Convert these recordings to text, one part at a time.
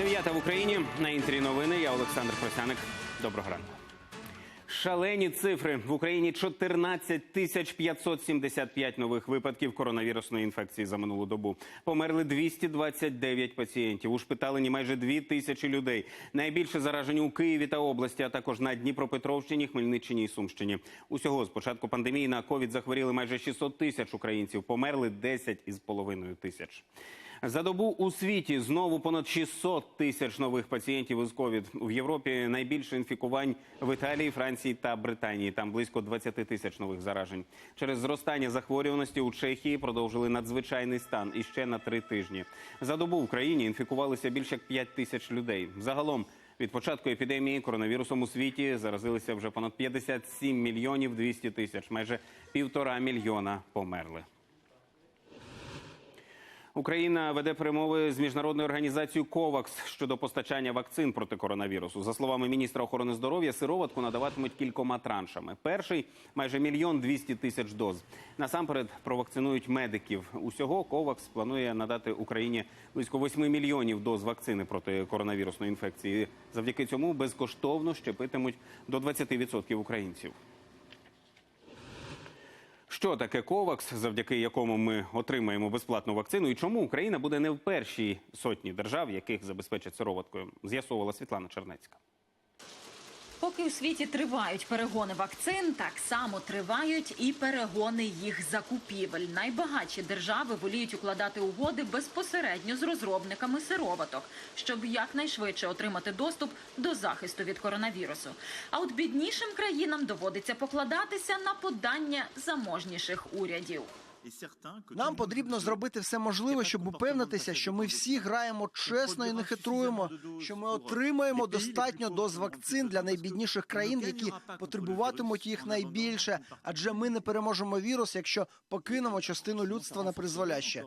Дев'ята в Україні на інтері новини. Я Олександр Просяник. Доброго ранку. Шалені цифри в Україні 14 тисяч 575 нових випадків коронавірусної інфекції за минулу добу. Померли 229 пацієнтів. Ушпиталені майже 2 тисячі людей. Найбільше заражені у Києві та області, а також на Дніпропетровщині, Хмельниччині і Сумщині. Усього з початку пандемії на ковід захворіли майже 600 тисяч українців. Померли 10 із половиною тисяч. За добу у світі знову понад 600 тисяч нових пацієнтів із ковід. В Європі найбільше інфікувань в Італії, Франції та Британії. Там близько 20 тисяч нових заражень. Через зростання захворюваності у Чехії продовжили надзвичайний стан іще на три тижні. За добу в країні інфікувалися більше як 5 тисяч людей. Загалом від початку епідемії коронавірусом у світі заразилися вже понад 57 мільйонів 200 тисяч. Майже півтора мільйона померли. Україна веде перемови з міжнародною організацією КОВАКС щодо постачання вакцин проти коронавірусу. За словами міністра охорони здоров'я, сироватку надаватимуть кількома траншами. Перший майже мільйон двісті тисяч доз. Насамперед провакцинують медиків. Усього КОВАКС планує надати Україні близько 8 мільйонів доз вакцини проти коронавірусної інфекції. Завдяки цьому безкоштовно щепитимуть до 20% українців. Що таке ковакс, завдяки якому ми отримаємо безплатну вакцину, і чому Україна буде не в першій сотні держав, яких забезпечать сироваткою, з'ясовувала Світлана Чернецька. Поки у світі тривають перегони вакцин, так само тривають і перегони їх закупівель. Найбагатші держави воліють укладати угоди безпосередньо з розробниками сироваток, щоб якнайшвидше отримати доступ до захисту від коронавірусу. А от біднішим країнам доводиться покладатися на подання заможніших урядів. Нам потрібно зробити все можливе, щоб упевнитися, що ми всі граємо чесно і не хитруємо, що ми отримаємо достатньо доз вакцин для найбідніших країн, які потребуватимуть їх найбільше, адже ми не переможемо вірус, якщо покинемо частину людства на призволяще.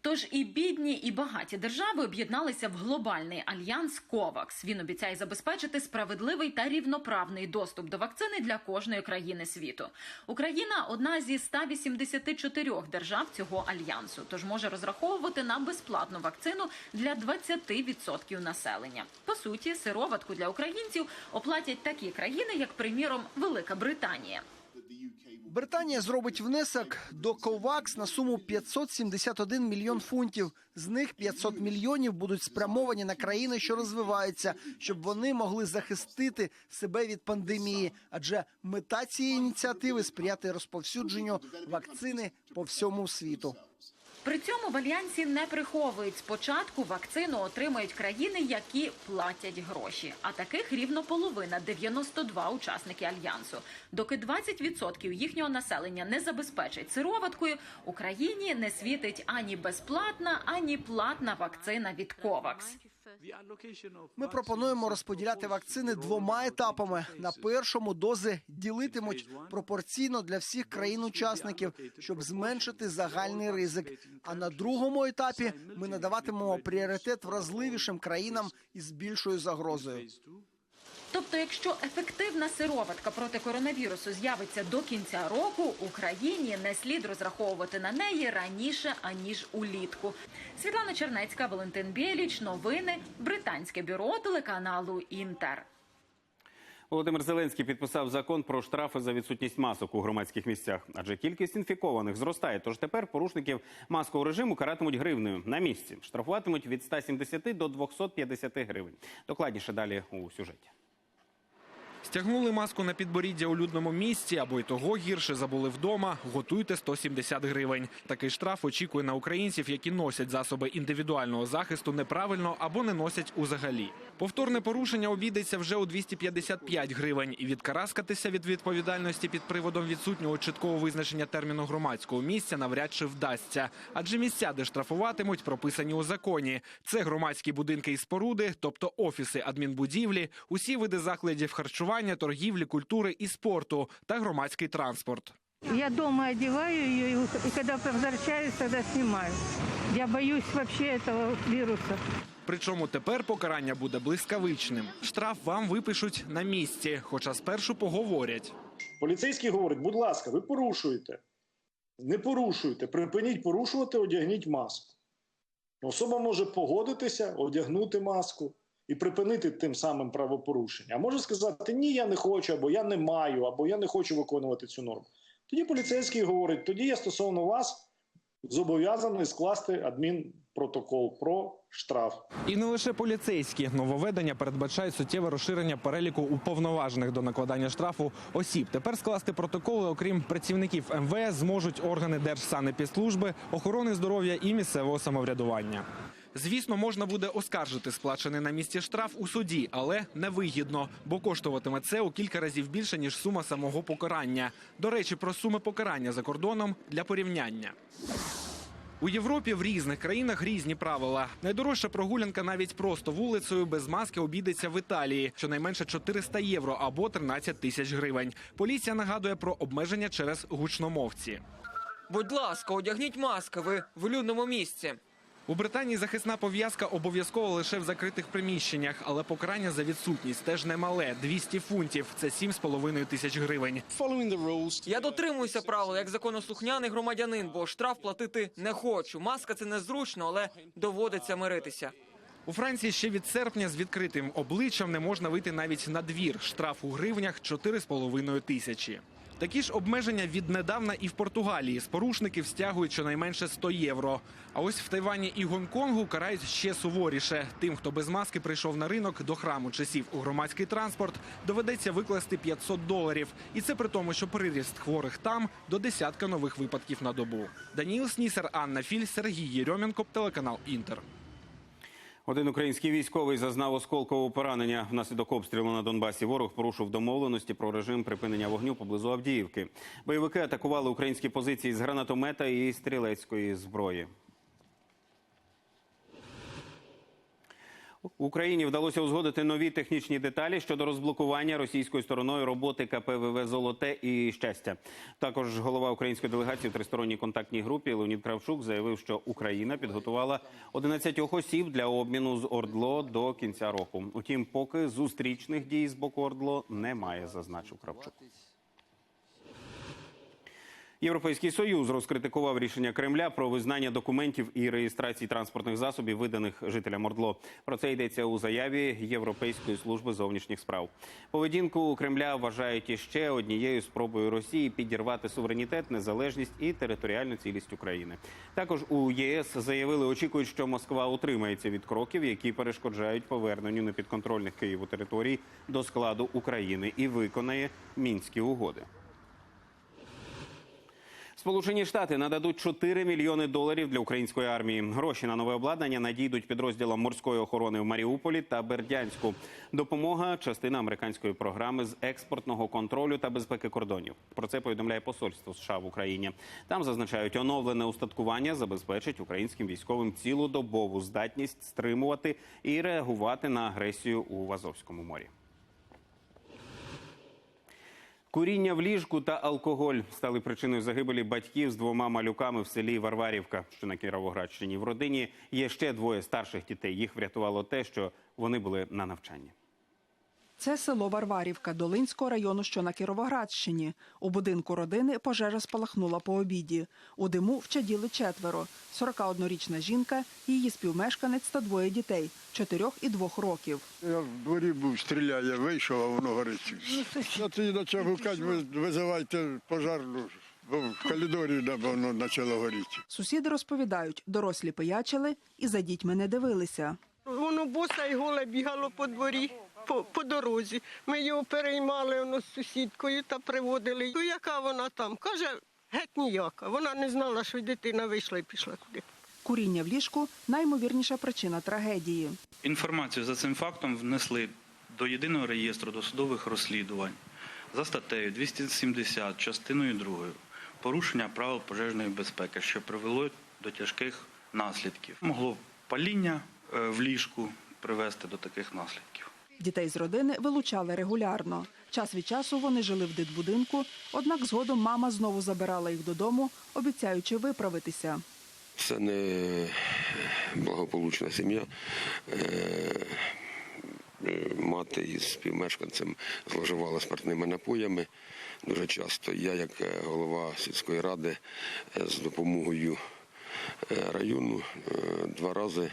Тож і бідні, і багаті держави об'єдналися в глобальний альянс КОВАКС. Він обіцяє забезпечити справедливий та рівноправний доступ до вакцини для кожної країни світу. Україна одна зі 184 держав цього альянсу, тож може розраховувати на безплатну вакцину для 20% населення. По суті, сироватку для українців оплатять такі країни, як приміром Велика Британія. Британія зробить внесок до COVAX на суму 571 мільйон фунтів. З них 500 мільйонів будуть спрямовані на країни, що розвиваються, щоб вони могли захистити себе від пандемії. Адже мета цієї ініціативи сприяти розповсюдженню вакцини по всьому світу. При цьому в альянсі не приховують спочатку вакцину отримають країни, які платять гроші. А таких рівно половина 92 учасники альянсу. Доки 20% їхнього населення не забезпечить сироваткою, Україні не світить ані безплатна, ані платна вакцина від Ковакс. Ми пропонуємо розподіляти вакцини двома етапами. На першому дози ділитимуть пропорційно для всіх країн-учасників, щоб зменшити загальний ризик. А на другому етапі ми надаватимемо пріоритет вразливішим країнам із більшою загрозою. Тобто, якщо ефективна сироватка проти коронавірусу з'явиться до кінця року, Україні не слід розраховувати на неї раніше аніж улітку. Світлана Чернецька, Валентин Біліч, новини, британське бюро телеканалу Інтер. Володимир Зеленський підписав закон про штрафи за відсутність масок у громадських місцях, адже кількість інфікованих зростає. Тож тепер порушників маскового режиму каратимуть гривнею на місці. Штрафуватимуть від 170 до 250 гривень. Докладніше далі у сюжеті. Стягнули маску на підборіддя у людному місці або й того гірше забули вдома. Готуйте 170 гривень. Такий штраф очікує на українців, які носять засоби індивідуального захисту неправильно або не носять узагалі. Повторне порушення обійдеться вже у 255 гривень, і відкараскатися від відповідальності під приводом відсутнього чіткого визначення терміну громадського місця навряд чи вдасться. Адже місця, де штрафуватимуть, прописані у законі. Це громадські будинки і споруди, тобто офіси, адмінбудівлі, усі види закладів харчування, торгівлі, культури і спорту та громадський транспорт. Я дома одеваю ее, и и когда возвращаюсь, тогда снимаю. Я боюсь вообще этого вируса. Причому тепер покарання буде блискавичним. Штраф вам випишуть на місці, хоча спершу поговорять. Поліцейський говорить, будь ласка, ви порушуєте. Не порушуйте, припиніть порушувати, одягніть маску. Особа може погодитися, одягнути маску і припинити тим самим правопорушення. А може сказати, ні, я не хочу, або я не маю, або я не хочу виконувати цю норму. Тоді поліцейський говорить, тоді я стосовно вас зобов'язаний скласти адмінпротокол про штраф. І не лише поліцейські нововведення передбачають суттєве розширення переліку уповноважених до накладання штрафу осіб. Тепер скласти протоколи, окрім працівників МВС, зможуть органи Держсанепідслужби, охорони здоров'я і місцевого самоврядування. Звісно, можна буде оскаржити сплачений на місці штраф у суді, але невигідно, бо коштуватиме це у кілька разів більше ніж сума самого покарання. До речі, про суми покарання за кордоном для порівняння. У Європі в різних країнах різні правила. Найдорожча прогулянка навіть просто вулицею без маски обійдеться в Італії, щонайменше 400 євро або 13 тисяч гривень. Поліція нагадує про обмеження через гучномовці. Будь ласка, одягніть маски, ви в людному місці. У Британії захисна пов'язка обов'язково лише в закритих приміщеннях, але покарання за відсутність теж немале 200 фунтів. Це 7,5 тисяч гривень. Я дотримуюся правил як законослухняний громадянин, бо штраф платити не хочу. Маска це незручно, але доводиться миритися. У Франції ще від серпня з відкритим обличчям не можна вийти навіть на двір. Штраф у гривнях 4,5 тисячі. Такі ж обмеження віднедавна і в Португалії. З порушників стягують щонайменше 100 євро. А ось в Тайвані і Гонконгу карають ще суворіше. Тим, хто без маски прийшов на ринок до храму чи сів у громадський транспорт, доведеться викласти 500 доларів. І це при тому, що приріст хворих там до десятка нових випадків на добу. Даніл Снісер, Анна Філь, Сергій Єрьомінко, телеканал Інтер. Один український військовий зазнав осколкового поранення внаслідок обстрілу на Донбасі. Ворог порушив домовленості про режим припинення вогню поблизу Авдіївки. Бойовики атакували українські позиції з гранатомета і стрілецької зброї. Україні вдалося узгодити нові технічні деталі щодо розблокування російською стороною роботи КПВВ Золоте і щастя. Також голова української делегації в тристоронній контактній групі Леонід Кравчук заявив, що Україна підготувала 11 осіб для обміну з Ордло до кінця року. Утім, поки зустрічних дій з боку Ордло немає, зазначив Кравчук. Європейський союз розкритикував рішення Кремля про визнання документів і реєстрації транспортних засобів, виданих жителям Ордло. Про це йдеться у заяві Європейської служби зовнішніх справ. Поведінку Кремля вважають іще однією спробою Росії підірвати суверенітет, незалежність і територіальну цілість України. Також у ЄС заявили, очікують, що Москва утримається від кроків, які перешкоджають поверненню непідконтрольних Києву територій до складу України і виконає мінські угоди. Сполучені Штати нададуть 4 мільйони доларів для української армії. Гроші на нове обладнання надійдуть підрозділам морської охорони в Маріуполі та Бердянську. Допомога частина американської програми з експортного контролю та безпеки кордонів. Про це повідомляє посольство США в Україні. Там зазначають, оновлене устаткування забезпечить українським військовим цілодобову здатність стримувати і реагувати на агресію у Азовському морі. Куріння в ліжку та алкоголь стали причиною загибелі батьків з двома малюками в селі Варварівка, що на Кіровоградщині. В родині є ще двоє старших дітей. Їх врятувало те, що вони були на навчанні. Це село Варварівка Долинського району, що на Кіровоградщині. У будинку родини пожежа спалахнула по обіді. У диму вчаділи четверо: 41-річна жінка, її співмешканець та двоє дітей чотирьох і двох років. Я в дворі був, стріляє, вийшов, а воно горить. Я тоді почав гукати, ви визивайте пожарну, бо в коридорі да, воно почало горіти. Сусіди розповідають, дорослі пиячили і за дітьми не дивилися. Воно боса і голе бігало по дворі, по, по дорозі. Ми його переймали воно з сусідкою та приводили. Ну, яка вона там? Каже, геть ніяка. Вона не знала, що дитина вийшла і пішла туди. Куріння в ліжку наймовірніша причина трагедії. Інформацію за цим фактом внесли до єдиного реєстру досудових розслідувань за статтею 270 частиною 2 порушення правил пожежної безпеки, що привело до тяжких наслідків. Могло паління е, в ліжку привести до таких наслідків. Дітей з родини вилучали регулярно. Час від часу вони жили в дитбудинку, однак згодом мама знову забирала їх додому, обіцяючи виправитися. Це не благополучна сім'я. Е, е, Мати із співмешканцем зловживала спиртними напоями дуже часто. Я, як е, голова сільської ради, е, з допомогою е, району е, два рази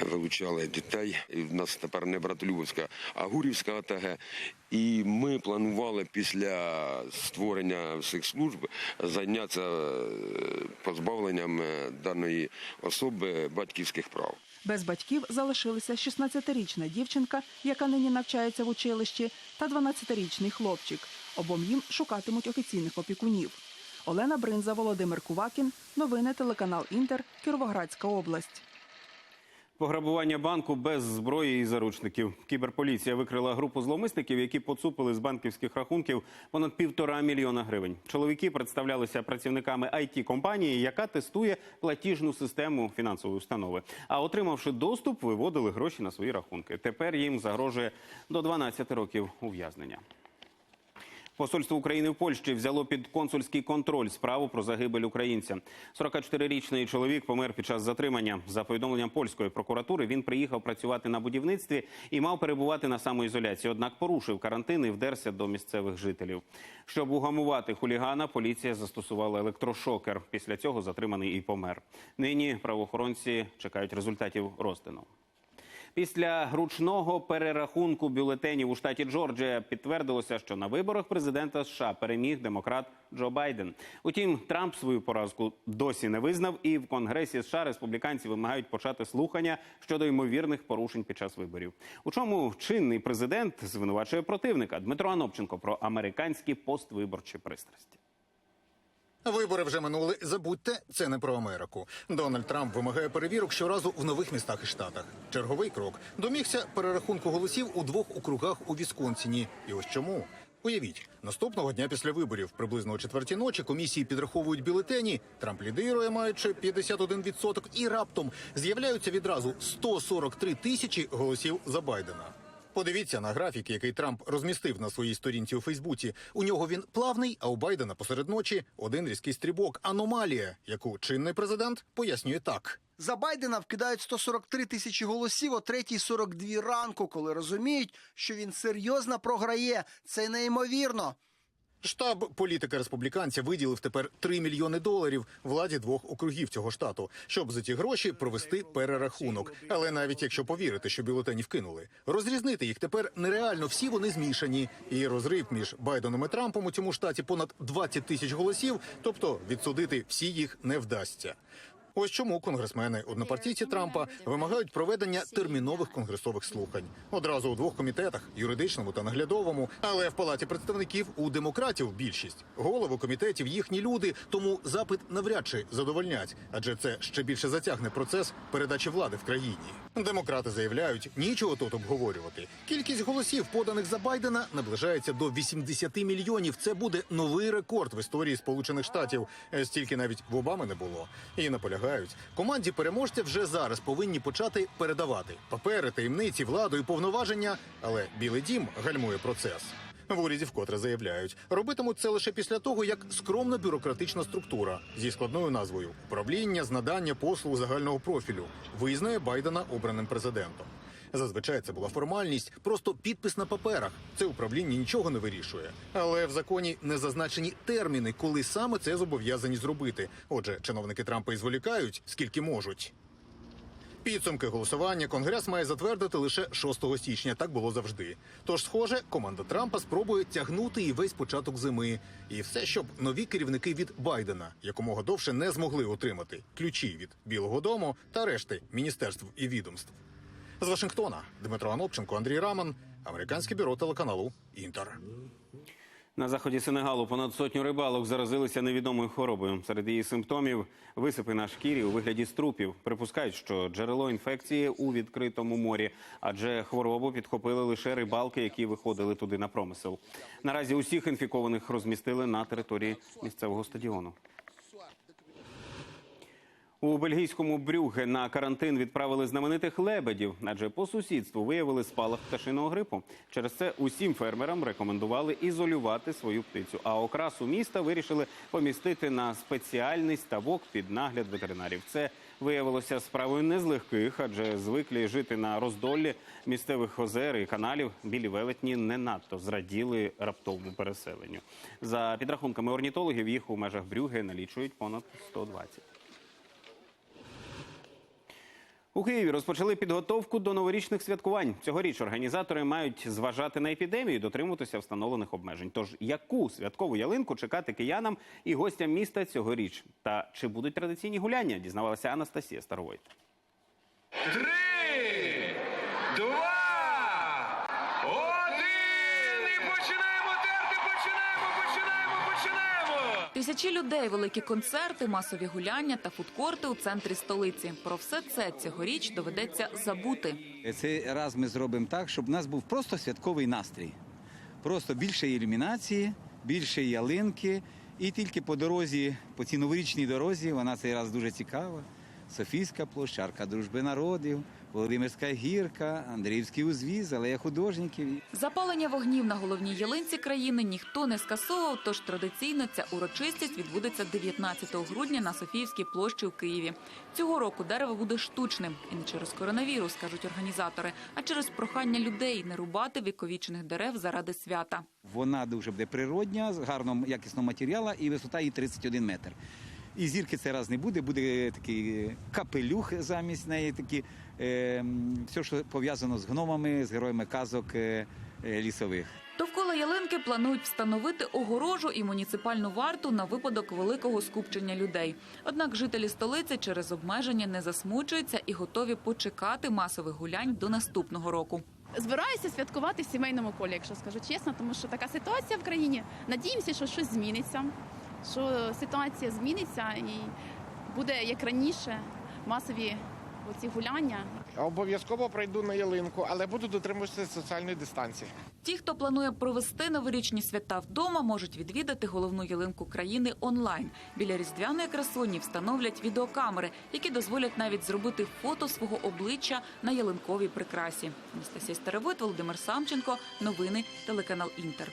вилучали дітей. І в нас тепер не Братолюбовська, а Гурівська АТГ. І ми планували після створення всіх служб зайнятися е, позбавленням е, даної особи батьківських прав. Без батьків залишилися 16-річна дівчинка, яка нині навчається в училищі, та 12-річний хлопчик. Обом їм шукатимуть офіційних опікунів. Олена Бринза, Володимир Кувакін. Новини телеканал Інтер. Кіровоградська область. Пограбування банку без зброї і заручників. Кіберполіція викрила групу зловмисників, які поцупили з банківських рахунків понад півтора мільйона гривень. Чоловіки представлялися працівниками it компанії, яка тестує платіжну систему фінансової установи. А отримавши доступ, виводили гроші на свої рахунки. Тепер їм загрожує до 12 років ув'язнення. Посольство України в Польщі взяло під консульський контроль справу про загибель українця. 44-річний чоловік помер під час затримання. За повідомленням польської прокуратури, він приїхав працювати на будівництві і мав перебувати на самоізоляції. Однак порушив карантин і вдерся до місцевих жителів. Щоб угамувати хулігана, поліція застосувала електрошокер. Після цього затриманий і помер. Нині правоохоронці чекають результатів розтину. Після ручного перерахунку бюлетенів у штаті Джорджія підтвердилося, що на виборах президента США переміг демократ Джо Байден. Утім, Трамп свою поразку досі не визнав, і в Конгресі США республіканці вимагають почати слухання щодо ймовірних порушень під час виборів. У чому чинний президент звинувачує противника Дмитро Анопченко про американські поствиборчі пристрасті. Вибори вже минули. Забудьте, це не про Америку. Дональд Трамп вимагає перевірок щоразу в нових містах і штатах. Черговий крок домігся перерахунку голосів у двох округах у Вісконсіні. І ось чому. Уявіть, наступного дня після виборів, приблизно о четвертій ночі, комісії підраховують бюлетені. Трамп лідирує, маючи 51%, і раптом з'являються відразу 143 тисячі голосів за Байдена. Подивіться на графік, який Трамп розмістив на своїй сторінці у Фейсбуці. У нього він плавний, а у Байдена посеред ночі один різкий стрибок. Аномалія, яку чинний президент пояснює так. За Байдена вкидають 143 тисячі голосів о 3.42 ранку, коли розуміють, що він серйозно програє. Це неймовірно. Штаб політика республіканця виділив тепер 3 мільйони доларів владі двох округів цього штату, щоб за ті гроші провести перерахунок. Але навіть якщо повірити, що бюлетені вкинули, розрізнити їх тепер нереально. Всі вони змішані. І розрив між Байденом і Трампом у цьому штаті понад 20 тисяч голосів. Тобто відсудити всі їх не вдасться. Ось чому конгресмени однопартійці Трампа вимагають проведення термінових конгресових слухань одразу у двох комітетах юридичному та наглядовому. Але в палаті представників у демократів більшість голови комітетів їхні люди, тому запит навряд чи задовольнять, адже це ще більше затягне процес передачі влади в країні. Демократи заявляють, нічого тут обговорювати. Кількість голосів, поданих за Байдена, наближається до 80 мільйонів. Це буде новий рекорд в історії Сполучених Штатів. Стільки навіть в Обами не було. І наполягають, команді переможця вже зараз повинні почати передавати папери, таємниці, владу і повноваження. Але Білий Дім гальмує процес. В уряді вкотре заявляють, робитимуть це лише після того, як скромна бюрократична структура зі складною назвою управління з надання послуг загального профілю визнає Байдена обраним президентом. Зазвичай це була формальність, просто підпис на паперах. Це управління нічого не вирішує. Але в законі не зазначені терміни, коли саме це зобов'язані зробити. Отже, чиновники Трампа і зволікають скільки можуть. Підсумки голосування Конгрес має затвердити лише 6 січня. Так було завжди. Тож, схоже, команда Трампа спробує тягнути і весь початок зими. І все, щоб нові керівники від Байдена якомога довше не змогли отримати ключі від Білого Дому та решти міністерств і відомств. З Вашингтона Дмитро Анопченко, Андрій Раман, американське бюро телеканалу Інтер. На заході Сенегалу понад сотню рибалок заразилися невідомою хворобою. Серед її симптомів висипи на шкірі у вигляді струпів. Припускають, що джерело інфекції у відкритому морі, адже хворобу підхопили лише рибалки, які виходили туди на промисел. Наразі усіх інфікованих розмістили на території місцевого стадіону. У бельгійському Брюге на карантин відправили знаменитих лебедів, адже по сусідству виявили спалах пташиного грипу. Через це усім фермерам рекомендували ізолювати свою птицю. А окрасу міста вирішили помістити на спеціальний ставок під нагляд ветеринарів. Це виявилося справою не з легких, адже звиклі жити на роздоллі місцевих озер і каналів. Білі велетні не надто зраділи раптовому переселенню. За підрахунками орнітологів, їх у межах Брюге налічують понад 120. У Києві розпочали підготовку до новорічних святкувань. Цьогоріч організатори мають зважати на епідемію, дотримуватися встановлених обмежень. Тож яку святкову ялинку чекати киянам і гостям міста цьогоріч? Та чи будуть традиційні гуляння? Дізнавалася Анастасія Старовойт. Три, два, один і починаємо терти, починаємо, починаємо, починаємо. Тисячі людей, великі концерти, масові гуляння та фудкорти у центрі столиці. Про все це цьогоріч доведеться забути. Цей раз ми зробимо так, щоб у нас був просто святковий настрій. Просто більше ілюмінації, більше ялинки. І тільки по дорозі, по цій новорічній дорозі, вона цей раз дуже цікава. Софійська площа, Арка дружби народів, Володимирська гірка, Андріївський узвіз, алея художників. Запалення вогнів на головній ялинці країни ніхто не скасовував, тож традиційно ця урочистість відбудеться 19 грудня на Софіївській площі у Києві. Цього року дерево буде штучним і не через коронавірус, кажуть організатори, а через прохання людей не рубати віковічних дерев заради свята. Вона дуже буде природня, з гарного якісного матеріалу і висота її 31 метр. І зірки цей раз не буде, буде такий капелюх замість неї, такі, е, все, що пов'язано з гномами, з героями казок е, е, лісових. Довкола ялинки планують встановити огорожу і муніципальну варту на випадок великого скупчення людей. Однак жителі столиці через обмеження не засмучуються і готові почекати масових гулянь до наступного року. Збираюся святкувати в сімейному колі, якщо скажу чесно, тому що така ситуація в країні. Надіємося, що щось зміниться, що ситуація зміниться і буде як раніше масові оці гуляння. Обов'язково прийду на ялинку, але буду дотримуватися соціальної дистанції. Ті, хто планує провести новорічні свята вдома, можуть відвідати головну ялинку країни онлайн. Біля різдвяної красуні встановлять відеокамери, які дозволять навіть зробити фото свого обличчя на ялинковій прикрасі. Анастасія Старовойт, Володимир Самченко. Новини телеканал Інтер.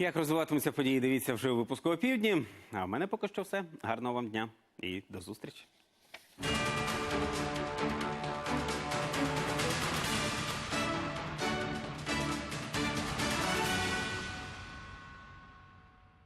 Як розвиватимуться події, дивіться вже у випуску півдні. А в мене поки що все. Гарного вам дня і до зустрічі.